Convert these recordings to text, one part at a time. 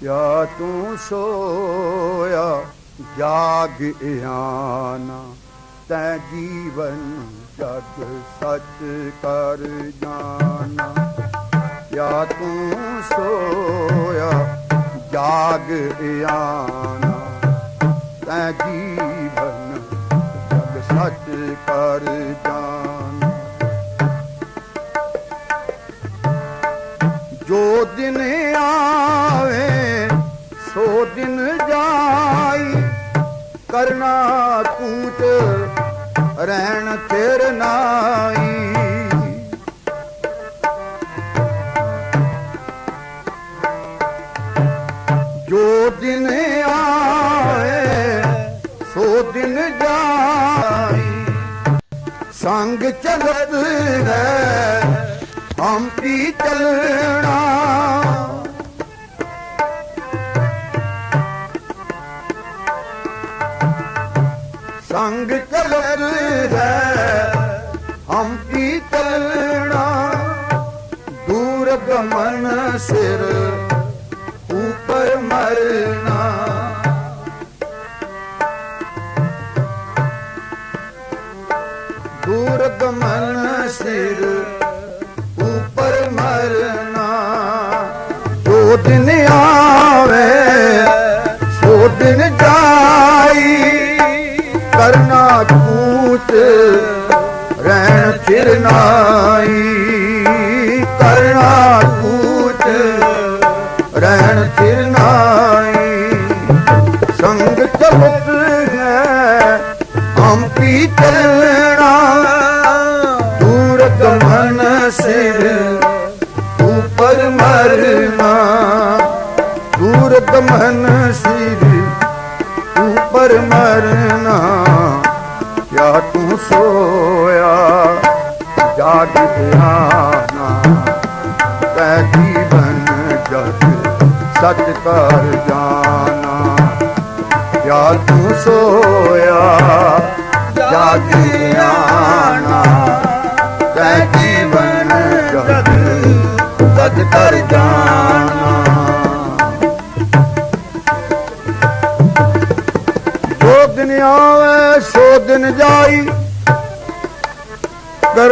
ਕਿਆ ਤੂੰ ਸੋਇਆ? ਜਾਗ ਆਨਾ ਤੈ ਜੀਵਨ ਜਗ ਸੱਚ ਕਰ ਜਾਣਾ। ਕਿਆ ਤੂੰ ਸੋਇਆ? ਜਾਗ ਆਨਾ ਤੈ ਜੀਵਨ ਜਗ ਸੱਚ ਕਰ ਕਰਨਾ ਕੂਟ, ਰਹਿਣ ਤੇਰ ਨਾਈ ਜੋ ਦਿਨ ਆਏ, ਸੋ ਦਿਨ ਜਾਈ। ਸੰਗ ਚਲਤ ਹੈ ਹਮ ਵੀ ਚਲਣਾ। ਸੰਗ ਚਲਤ ਹੈ। ਹਮ ਵੀ ਚਲਣਾ ਦੂਰ ਗਮਨ ਸਿਰ, ਉਪਰ ਮਰਨਾ। ਦੂਰ ਗਮਨ ਸਿਰ, ਉਪਰ ਮਰਨਾ। ਜੋ ਦਿਨ ਆਵੇ ਕਰਨਾ ਕੂਚ ਰਹਿਣ ਫਿਰ ਨਾਈ। ਕਰਨਾ ਕੂਚ ਰਹਿਣ ਚਿਰ ਨਾਈ। ਸੰਗ ਚਲਤ ਹੈ ਹਮ ਪੀ ਚੱਲਣਾ ਦੂਰ ਗਮਨ ਸਿਰ ਉਪਰ ਮਰਨਾ। ਦੂਰ ਗਮਨ ਸਿਰ ਉਪਰ ਮਰਨਾ। ਤੂੰ ਸੋਇਆ। ਜਾਗ ਧਿਆਨਾ ਤੈ ਜੀਵਨ ਜਗ ਸੱਚ ਕਰ ਜਾਣਾ। ਕਿਆ ਤੂੰ ਸੋਇਆ, ਜਾਗ ਧਿਆਨਾ ਤੈ ਜੀਵਨ ਜਗ ਸੱਚ ਕਰ ਜਾਨਾ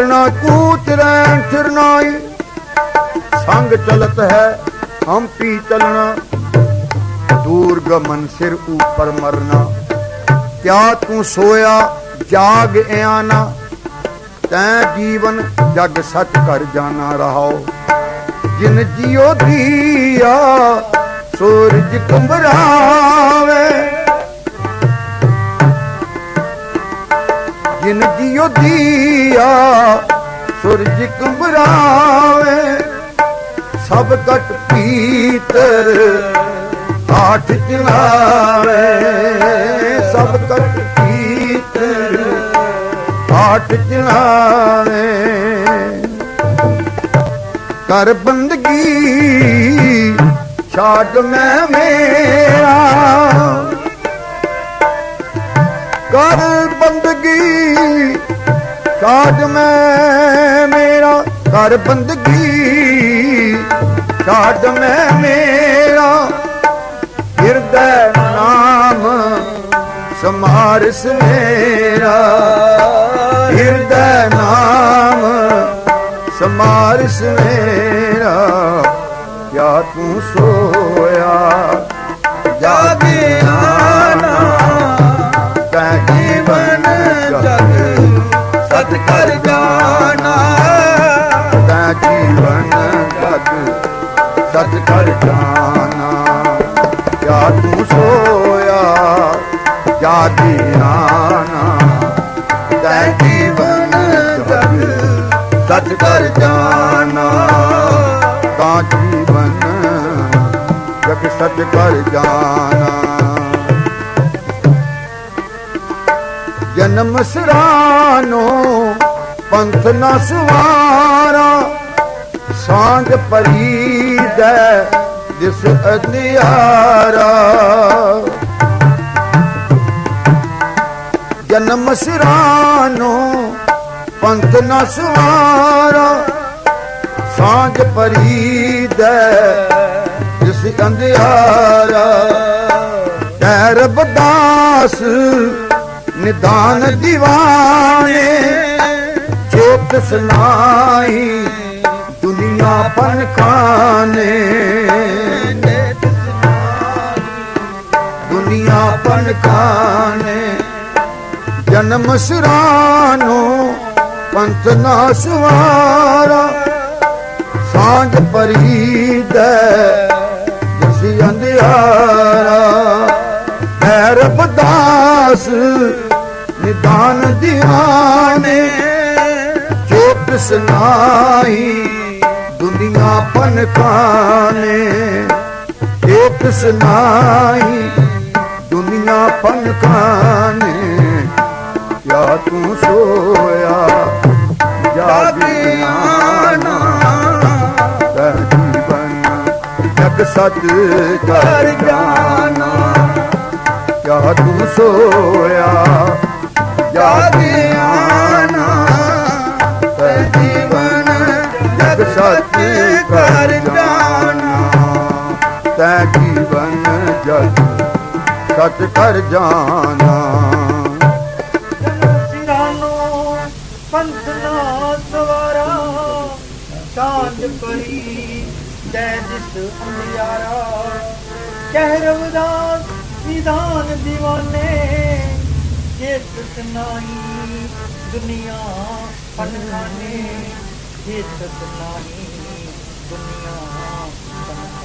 ਕਰਨਾ ਕੂਚ ਰਹਿਣ ਫਿਰਨਾਈ ਸੰਗ ਚਲਤ ਹੈ, ਹਮ ਪੀ ਚਲਣਾ। ਦੂਰ ਗਮਨ ਸਿਰ ਉਪਰ ਮਰਨਾ। ਕਿਆ ਤੂੰ ਸੋਇਆ, ਜਾਗ ਆਨਾ ਤੈ ਜੀਵਨ ਜਗ ਸੱਚ ਕਰ ਜਾਣਾ ਰਹਾਓ। ਜਿਨ ਜਿਉ ਦੀਆ ਸੂਰਜ ਕੁੰਭਰਾਵੇ ਜਿਨ ਜਿਉ ਦੀਆ, ਸੁਰਜ ਕੁੰਭਰਾਵੇ ਸਭ ਕਟ ਪੀਤਰ ਆਠ ਚਲਾਵੇ, ਸਭ ਕਟ ਪੀਤਰ ਆਠ ਚਲਾਵੇ। ਕਰ ਬੰਦਗੀ ਛਾੜ ਮੈਂ ਮੇਰਾ ਕਰ ਛਾੜ ਮੈਂ ਮੇਰਾ ਕਰ ਬੰਦਗੀ। ਛਾੜ ਮੈਂ ਮੇਰਾ ਹਿਰਦੈ ਨਾਮ ਸਮਾਰ ਮੇਰਾ। ਹਿਰਦੈ ਨਾਮ ਸਮਾਰ ਮੇਰਾ। ਕਿਆ ਤੂੰ ਸੋਇਆ? ਜਾਗਿਆਨਾ ਕਰ ਜਾਣਾ ਤੈ ਜੀਵਨ ਜਗ ਸਤ ਕਰ ਜਾਣਾ। ਕਿਆ ਤੂੰ ਸੋਇਆ ਜਾਗਿਆਨਾ ਤੈ ਜੀਵਨ ਜਗ ਸਤ ਕਰ ਜਾਣਾ। ਤਾਂ ਜੀਵਨ ਜਗ ਸਤ ਕਰ ਜਾਣਾ। ਜਨਮ ਸਰਾਨੋ ਪੰਥ ਨਾ ਸਵਾਰਾ, ਸਾਂਝ ਪਰੀਦੈ ਜਿਸ ਅਧਿਆਰਾ। ਜਨਮ ਸਰਾਨੋ, ਪੰਥ ਨਾ ਸਵਾਰਾ, ਸਾਂਝ ਪਰੀਦੈ ਜਿਸ ਅੰਧਿਆਰਾ। ਕਹਿ ਰਬਦਾਸ ਨਿਦਾਨ ਦੀਵਾਨੇ ਚੋਤ ਸੁਨਾਈ ਦੁਨੀਆ ਪਨ ਖਾਨੇ ਦੁਨੀਆ ਪਨ ਖਾਨੇ ਜਨਮ ਸਰਾਨੋ ਪੰਥ ਨਾ ਸਵਾਰਾ। ਸਾਂਝ ਪਰੀਦੈ ਜਿਸ ਅੰਧਿਆਰਾ। ਹੈ ਰਬਦਾਸ ਨਿਦਾਨ ਦਿਆਨੇ। ਚੋਪ ਸੁਨਾਈ ਦੁਨੀਆ ਪਨ ਖਾਨੇ ਚੋਪ ਸੁਨਾਈ ਦੁਨੀਆ ਪਨ ਖਾਨੇ ਕਿਆ ਤੂੰ ਸੋਇਆ ਜਾਗਿਆਨਾ ਤੈ ਜੀਵਨ ਜਗ ਸੱਚ ਕਰ ਜਾਣਾ। ਕਿਆ ਤੂੰ ਸੋਇਆ ਜਾਗਿਆਨਾ ਜਗ ਸੱਚ ਕਰ ਜਾਣਾ। ਤੈ ਜੀਵਨ ਜਗ ਸੱਚ ਕਰ ਜਾਣਾ। ਸਿਰਾਨੋ ਪੰਥ ਨਾ ਸਵਾਰਾ ਸਾਂਝ ਪਰੀ, ਜੈ ਜਿਸ ਅੰਧਿਆਰਾ ਕਹਿ ਰਵਦਾਸ ਵਿਧਾਨ دیਵਾਨੇ ਜੇ ਤੁਸ ਨਾਹੀ ਦੁਨੀਆ ਪਨ ਖਾਨੇ ਜੇ ਤੁਸ ਨਾਹੀ ਦੁਨੀਆ ਪਨ